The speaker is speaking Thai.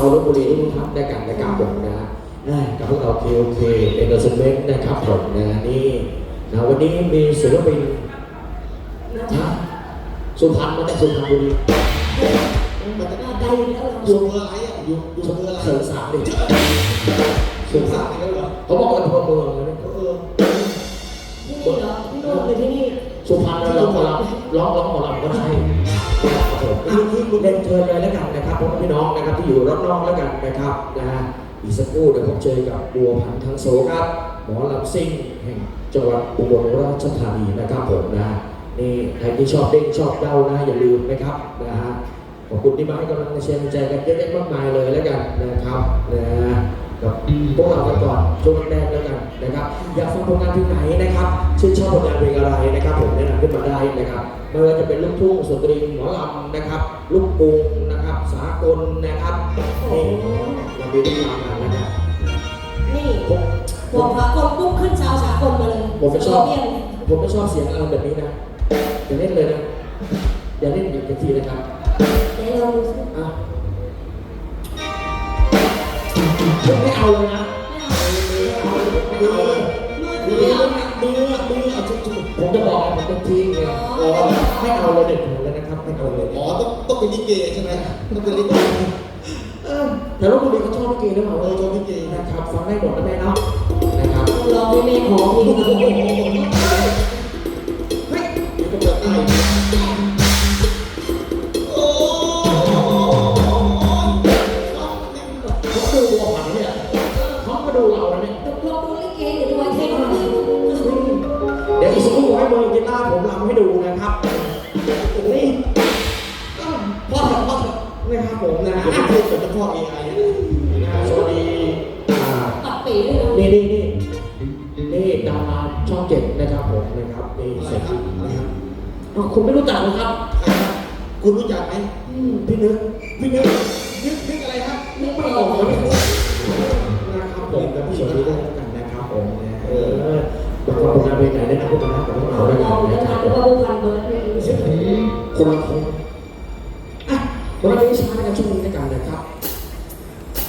าวลบบุรีทุกท่านได้กันนะครับผมนะอ่ากับพวกเราเคโอเคเอ็นเตอร์เซนเมนต์นะครับผมนะนี่นะวันนี้มีศิลปินนะสุพรรณมาจากสุพรรณบุรีมันจะได้แล้วอยู่เมืองอะไรอะอยู่อยู่เมืองอะไรเสริมสามดิสุสานนี่เหรอเขาบอก สุพรรณแล้วร้องหมอลำร้องร้องหมอลำก็ได้ครับผมอะเล่นเชิญเลยแล้วกันนะครับพ่อแม่พี่น้องนะครับที่อยู่รอบๆแล้วกันนะครับนะฮะอีกสักครู่เดี๋ยวผมเจอกับบัวพันธ์ทั้งโสครับหมอลำซิ่งแห่งจังหวัดอุบลราชธานีนะครับผมนะนี่ใครที่ชอบเด้งชอบเด้านะอย่าลืมนะครับนะฮะ ขอบคุณที่มาให้กำลังใจใจกันเยอะแยะมากมายเลยแล้วกันนะครับนะฮะกับพวกเรากันก่อนช่วงแรกๆแล้วกันนะครับ อยากฟังผลงานเพลงไหนนะครับชื่นชอบผลงานเพลงอะไรนะครับ ผมแนะนำขึ้นมาได้นะครับไม่ว่าจะเป็นลูกทุ่งสตรีหมอลำนะครับ ลูกกรุงนะครับ สากลนะครับนี่เรามีทุกอย่างแล้วนะครับนี่ผมบอกพากลปุ๊บขึ้นชาวสากลมาเลยผมไม่ชอบเรียนผมไม่ชอบเสียงอะไรแบบนี้นะอย่าเล่นเลยนะอย่าเล่นอีกทีนะครับ เดี๋ยวเราดูสิอะไม่เอาเลยนะไม่เอาไม่เอาเลยไม่เอาเลยมือมือมือเอาจุดผมจะบอกให้ผมเป็นทีไงอ๋อไม่เอาเลยเด็ดหัวเลยนะครับไม่เอาเลยอ๋อต้องต้องเป็นลิเกใช่ไหมต้องเป็นลิเกเออแต่ลูกบุรีเขาชอบลิเกหรือเปล่าเออชอบลิเกนะครับฟังได้หมดนะแม่เนาะนะครับลองให้แม่ขอเพลงหน่อยเฮ้ยก็จะได้โอ้ ให้ดูนะครับนี่พ่อทำพ่อทนะครับผมนะำผมจะพูดกับพ่อเอไอนะสวัสดีอ่าตัดปีด้วยนะนี่นี่นี่นี่ดาราช่องเจ็ดนะครับผมนะครับนี่อะไรเสร็จครับอะไรครับอ้าวคุณไม่รู้จักเหรอครับ คุณรู้จักไหมอืมพี่นึกพี่นึกนึกนึกอะไรครับไม่ไม่ไม่ออออกกเลเลยยนะครับผมกับพี่สวัสดีด้วยแล้วกันนะครับผมนะเออบอกว่าผลงานเพลงไหนได้นำขึ้นมาให้กับพวกเราได้ลองนะ ชื่อนี้แล้วกันนะครับ